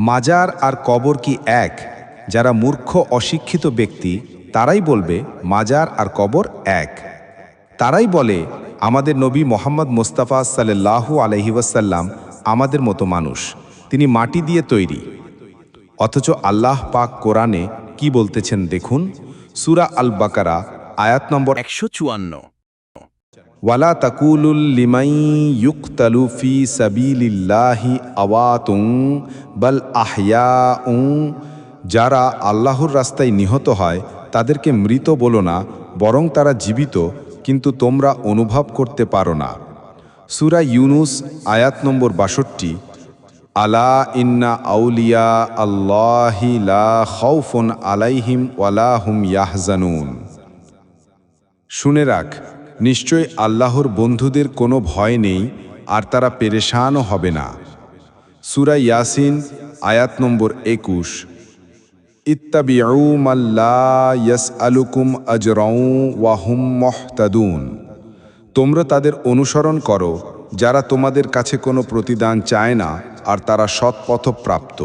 মাজার আর কবর কি এক? যারা মূর্খ, অশিক্ষিত ব্যক্তি, তারাই বলবে, মাজার আর কবর এক। তারাই বলে, আমাদের নবী মোহাম্মদ মোস্তাফা সাল্লাহু আলহি ওয়াসাল্লাম আমাদের মতো মানুষ। তিনি মাটি দিয়ে তৈরি। অথচ আল্লাহ পাক কোরআনে কি বলতেছেন দেখুন? সুরা আল বাকারা আয়াত নম্বর একশো চুয়ান্ন। ওয়ালা তাকুলুল লিমাই ইউকতালু ফি সাবিলিল্লাহি আওয়াতুং বাল আহয়াউং। যারা আল্লাহর রাস্তায় নিহত হয়, তাদেরকে মৃত বলো না, বরং তারা জীবিত, কিন্তু তোমরা অনুভব করতে পারো না। সুরা ইউনুস, আয়াত নম্বর বাষট্টি, আলা ইন্না আউলিয়া আল্লাহি লা আলাইহিম ওয়ালা হুম ইয়াহজানুন। শুনে রাখ নিশ্চয় আল্লাহর বন্ধুদের কোনো ভয় নেই, আর তারা পেরেশানও হবে না। সুরা ইয়াসিন, আয়াত নম্বর একুশ। ইত্তাবিউ আলুকুম আজরাউ ওয়াহুম মহতাদুন। তোমরা তাদের অনুসরণ করো, যারা তোমাদের কাছে কোনো প্রতিদান চায় না, আর তারা সৎপথপ্রাপ্ত